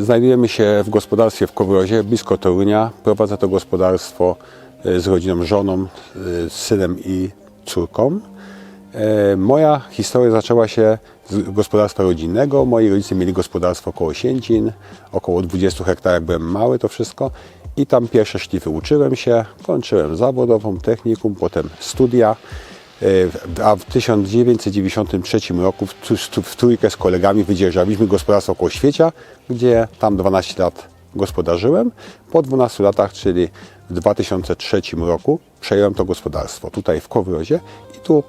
Znajdujemy się w gospodarstwie w Kowrozie, blisko Torunia. Prowadzę to gospodarstwo e, z rodziną, żoną, e, synem i córką. E, Moja historia zaczęła się z gospodarstwa rodzinnego. Moi rodzice mieli gospodarstwo koło Sięcin, około 20 hektarów, byłem mały to wszystko. I tam pierwsze szlify uczyłem się, kończyłem zawodową, technikum, potem studia. E, A w 1993 roku w, tr- w trójkę z kolegami wydzierżawiliśmy gospodarstwo koło Świecia, gdzie tam 12 lat gospodarzyłem. Po 12 latach, czyli w 2003 roku przejąłem to gospodarstwo tutaj w Kowrozie i tu,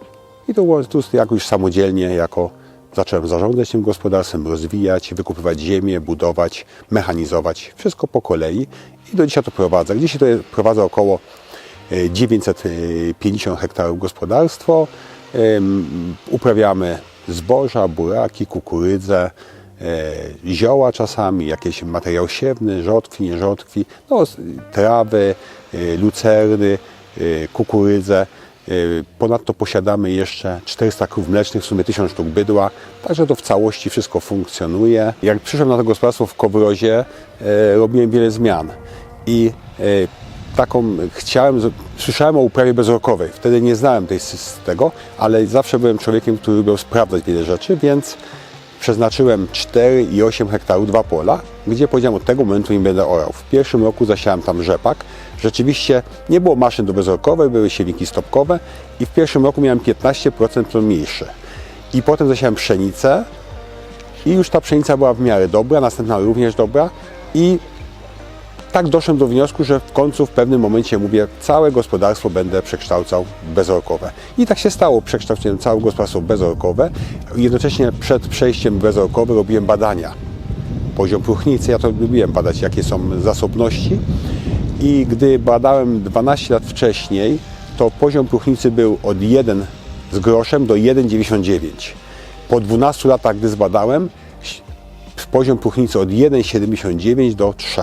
i tu, tu jak już samodzielnie jako zacząłem zarządzać tym gospodarstwem, rozwijać, wykupywać ziemię, budować, mechanizować, wszystko po kolei i do dzisiaj to prowadzę. Dzisiaj to prowadzę około 950 hektarów gospodarstwo. Uprawiamy zboża, buraki, kukurydzę, e, zioła czasami, jakiś materiał siewny, rzodkwi, nierzodkwi, no, trawy, e, lucerny, e, kukurydzę. Ponadto posiadamy jeszcze 400 krów mlecznych, w sumie 1000 sztuk bydła, także to w całości wszystko funkcjonuje. Jak przyszedłem na to gospodarstwo w Kowrozie, robiłem wiele zmian i taką chciałem, słyszałem o uprawie bezrokowej. Wtedy nie znałem tej, tego, ale zawsze byłem człowiekiem, który lubił sprawdzać wiele rzeczy, więc przeznaczyłem 4 i 8 hektarów, dwa pola, gdzie powiedziałem od tego momentu nie będę orał. W pierwszym roku zasiałem tam rzepak. Rzeczywiście nie było maszyn do bezrokowej, były siewniki stopkowe i w pierwszym roku miałem 15% mniejsze. I potem zasiałem pszenicę i już ta pszenica była w miarę dobra, następna również dobra i tak doszedłem do wniosku, że w końcu w pewnym momencie mówię, całe gospodarstwo będę przekształcał bezorkowe. I tak się stało, przekształciłem całe gospodarstwo bezorkowe. Jednocześnie przed przejściem w bezorkowy robiłem badania. Poziom próchnicy, ja to lubiłem badać, jakie są zasobności. I gdy badałem 12 lat wcześniej, to poziom próchnicy był od 1 z groszem do 1,99. Po 12 latach, gdy zbadałem, poziom próchnicy od 1,79 do 3.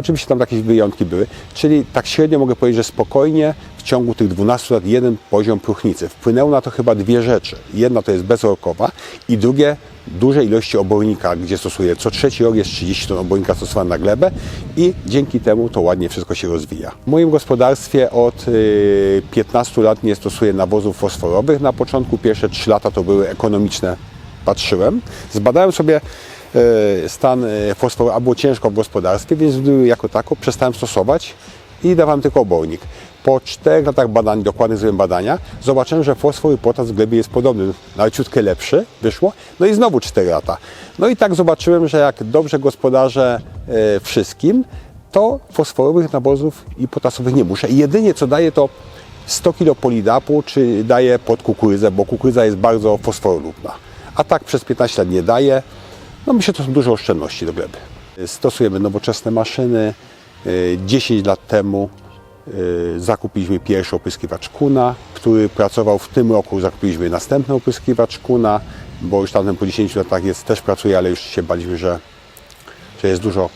Oczywiście tam jakieś wyjątki były, czyli tak średnio mogę powiedzieć, że spokojnie w ciągu tych 12 lat jeden poziom próchnicy. Wpłynęło na to chyba dwie rzeczy. Jedna to jest bezorkowa i drugie duże ilości obornika, gdzie stosuję co trzeci rok jest 30 ton obornika stosowane na glebę i dzięki temu to ładnie wszystko się rozwija. W moim gospodarstwie od y, 15 lat nie stosuję nawozów fosforowych. Na początku pierwsze 3 lata to były ekonomiczne, patrzyłem. Zbadałem sobie stan e, fosforu, a było ciężko w gospodarstwie, więc jako tako przestałem stosować i dawałem tylko obornik. Po czterech latach badań, dokładnych zrobiłem badania, zobaczyłem, że fosfor i potas w glebie jest podobny, nawet ciutkę lepszy, wyszło. No i znowu 4 lata. No i tak zobaczyłem, że jak dobrze gospodarzę e, wszystkim, to fosforowych nawozów i potasowych nie muszę. Jedynie co daje to 100 kg polidapu, czy daję pod kukurydzę, bo kukurydza jest bardzo fosforolubna. A tak przez 15 lat nie daje. No myślę, że to są duże oszczędności do gleby. Stosujemy nowoczesne maszyny. Y, 10 lat temu y, zakupiliśmy pierwszy opryskiwacz Kuna, który pracował w tym roku. Zakupiliśmy następny opryskiwacz Kuna, bo już tamten po 10 latach jest, też pracuje, ale już się baliśmy, że, że jest dużo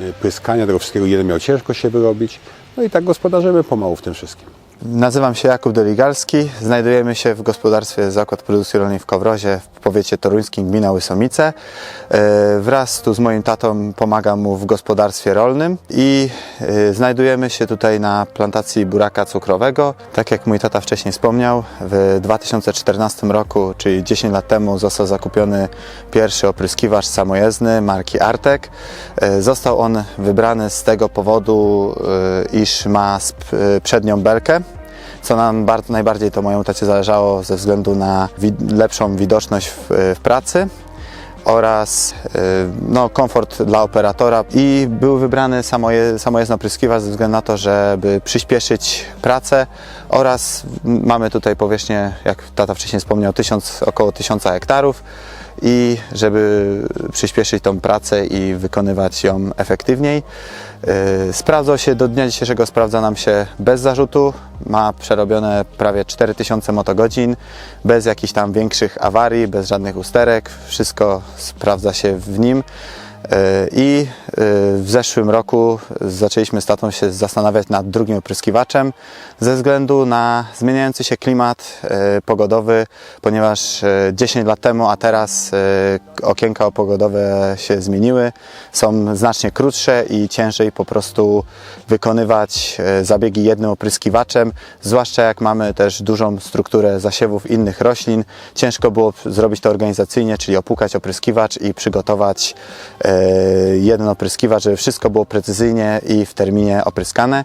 y, pryskania tego wszystkiego. Jeden miał ciężko się wyrobić. No i tak gospodarzymy pomału w tym wszystkim. Nazywam się Jakub Doligalski. Znajdujemy się w gospodarstwie Zakład Produkcji Rolnej w Kowrozie w powiecie toruńskim gmina Łysomice. E, Wraz tu z moim tatą pomagam mu w gospodarstwie rolnym i e, znajdujemy się tutaj na plantacji buraka cukrowego. Tak jak mój tata wcześniej wspomniał, w 2014 roku, czyli 10 lat temu został zakupiony pierwszy opryskiwacz samojezdny marki Artek. E, Został on wybrany z tego powodu, iż ma przednią belkę co nam bardzo, najbardziej to mojemu tacie zależało ze względu na lepszą widoczność w, w pracy oraz y, no, komfort dla operatora. I był wybrany samoje, samojezdny opryskiwacz ze względu na to, żeby przyspieszyć pracę oraz mamy tutaj powierzchnię, jak tata wcześniej wspomniał, 1000, około 1000 hektarów i żeby przyspieszyć tą pracę i wykonywać ją efektywniej. Yy, Sprawdzał się do dnia dzisiejszego, sprawdza nam się bez zarzutu. Ma przerobione prawie 4000 motogodzin, bez jakichś tam większych awarii, bez żadnych usterek. Wszystko sprawdza się w nim. E, I e, w zeszłym roku zaczęliśmy z tatą się zastanawiać nad drugim opryskiwaczem ze względu na zmieniający się klimat e, pogodowy, ponieważ e, 10 lat temu, a teraz okienka pogodowe się zmieniły, są znacznie krótsze i ciężej po prostu wykonywać zabiegi jednym opryskiwaczem, zwłaszcza jak mamy też dużą strukturę zasiewów innych roślin. Ciężko było zrobić to organizacyjnie, czyli opłukać opryskiwacz i przygotować jeden opryskiwacz, żeby wszystko było precyzyjnie i w terminie opryskane.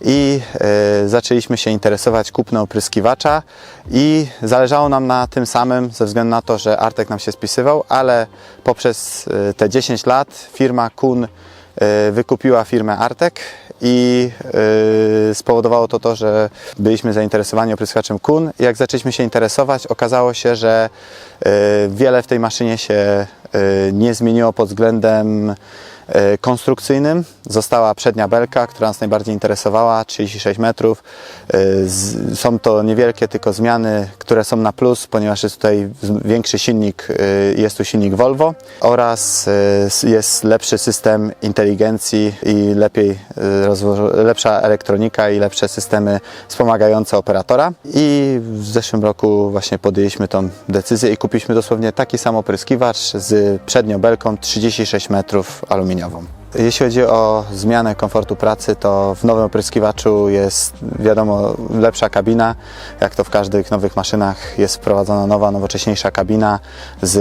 I e, zaczęliśmy się interesować kupnem opryskiwacza i zależało nam na tym samym ze względu na to, że Artek nam się spisywał, ale poprzez e, te 10 lat firma Kun e, wykupiła firmę Artek i e, spowodowało to to, że byliśmy zainteresowani opryskaczem Kun. Jak zaczęliśmy się interesować, okazało się, że e, wiele w tej maszynie się e, nie zmieniło pod względem konstrukcyjnym. Została przednia belka, która nas najbardziej interesowała, 36 metrów. E, Są to niewielkie tylko zmiany, które są na plus, ponieważ jest tutaj większy silnik, e, jest tu silnik Volvo oraz e, jest lepszy system inteligencji i lepiej e, lepsza elektronika i lepsze systemy wspomagające operatora. I w zeszłym roku właśnie podjęliśmy tą decyzję i kupiliśmy dosłownie taki sam opryskiwacz z przednią belką 36 metrów zmieniową. Jeśli chodzi o zmianę komfortu pracy, to w nowym opryskiwaczu jest wiadomo lepsza kabina. Jak to w każdych nowych maszynach jest wprowadzona nowa, nowocześniejsza kabina z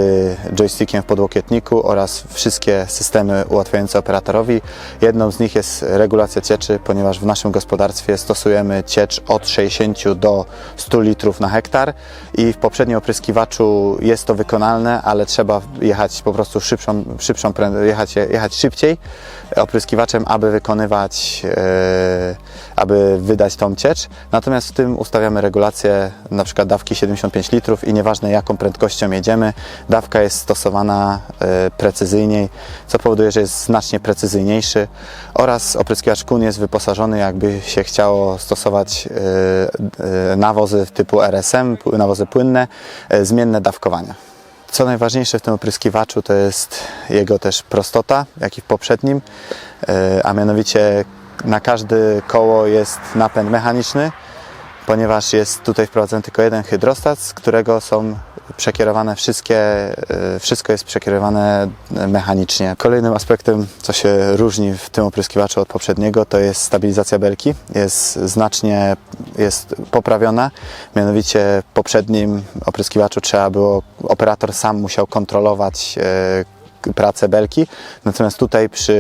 joystickiem w podłokietniku oraz wszystkie systemy ułatwiające operatorowi. Jedną z nich jest regulacja cieczy, ponieważ w naszym gospodarstwie stosujemy ciecz od 60 do 100 litrów na hektar i w poprzednim opryskiwaczu jest to wykonalne, ale trzeba jechać po prostu szybszą, szybszą jechać, jechać szybciej opryskiwaczem, aby wykonywać, e, aby wydać tą ciecz. Natomiast w tym ustawiamy regulację na przykład dawki 75 litrów i nieważne jaką prędkością jedziemy, dawka jest stosowana e, precyzyjniej, co powoduje, że jest znacznie precyzyjniejszy oraz opryskiwacz kun jest wyposażony, jakby się chciało stosować e, nawozy typu RSM, nawozy płynne, zmienne dawkowania. Co najważniejsze w tym opryskiwaczu to jest jego też prostota, jak i w poprzednim, e, a mianowicie na każde koło jest napęd mechaniczny, ponieważ jest tutaj wprowadzony tylko jeden hydrostat, z którego są przekierowane wszystkie, e, wszystko jest przekierowane mechanicznie. Kolejnym aspektem, co się różni w tym opryskiwaczu od poprzedniego, to jest stabilizacja belki. Jest znacznie jest poprawiona, mianowicie w poprzednim opryskiwaczu trzeba było, operator sam musiał kontrolować e, pracę belki, natomiast tutaj przy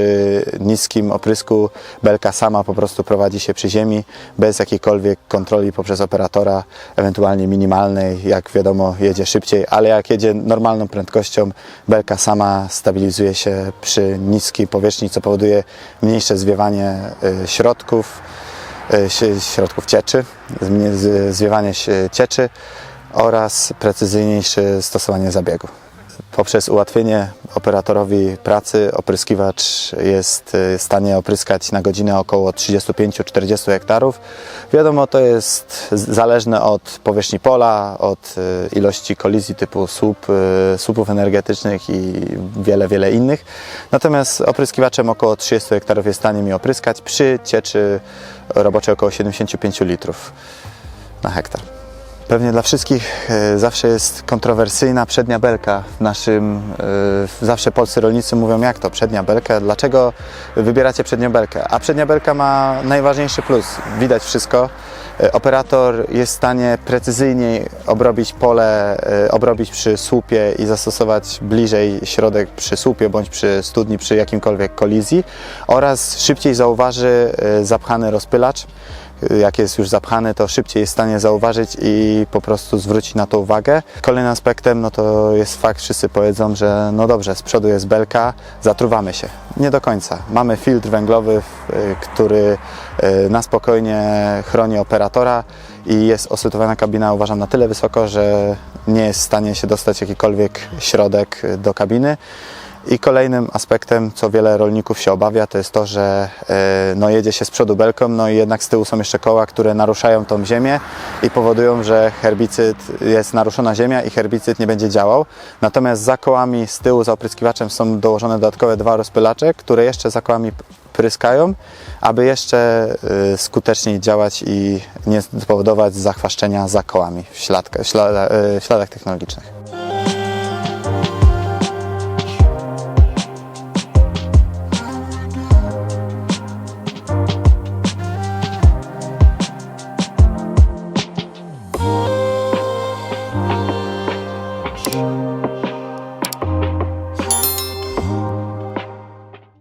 niskim oprysku belka sama po prostu prowadzi się przy ziemi bez jakiejkolwiek kontroli poprzez operatora, ewentualnie minimalnej, jak wiadomo jedzie szybciej, ale jak jedzie normalną prędkością, belka sama stabilizuje się przy niskiej powierzchni, co powoduje mniejsze zwiewanie y, środków, środków cieczy, zwiewanie cieczy oraz precyzyjniejsze stosowanie zabiegu. Poprzez ułatwienie operatorowi pracy opryskiwacz jest y, w stanie opryskać na godzinę około 35-40 hektarów. Wiadomo, to jest zależne od powierzchni pola, od y, ilości kolizji typu słup, y, słupów energetycznych i wiele, wiele innych. Natomiast opryskiwaczem około 30 hektarów jest w stanie mi opryskać przy cieczy roboczej około 75 litrów na hektar. Pewnie dla wszystkich e, zawsze jest kontrowersyjna przednia belka. W naszym, e, zawsze polscy rolnicy mówią, jak to przednia belka, dlaczego wybieracie przednią belkę? A przednia belka ma najważniejszy plus, widać wszystko. E, Operator jest w stanie precyzyjniej obrobić pole, obrobić przy słupie i zastosować bliżej środek przy słupie bądź przy studni, przy jakimkolwiek kolizji oraz szybciej zauważy zapchany rozpylacz jak jest już zapchany, to szybciej jest w stanie zauważyć i po prostu zwrócić na to uwagę. Kolejnym aspektem no to jest fakt, wszyscy powiedzą, że no dobrze, z przodu jest belka, zatruwamy się. Nie do końca. Mamy filtr węglowy, y, który y, na spokojnie chroni operatora i jest osytuowana kabina uważam na tyle wysoko, że nie jest w stanie się dostać jakikolwiek środek do kabiny. I kolejnym aspektem, co wiele rolników się obawia, to jest to, że e, no, jedzie się z przodu belką, no i jednak z tyłu są jeszcze koła, które naruszają tą ziemię i powodują, że herbicyd jest naruszona ziemia i herbicyd nie będzie działał. Natomiast za kołami z tyłu, za opryskiwaczem są dołożone dodatkowe dwa rozpylacze, które jeszcze za kołami pryskają, aby jeszcze e, skuteczniej działać i nie spowodować zachwaszczenia za kołami w, śladka, w e, w śladach technologicznych.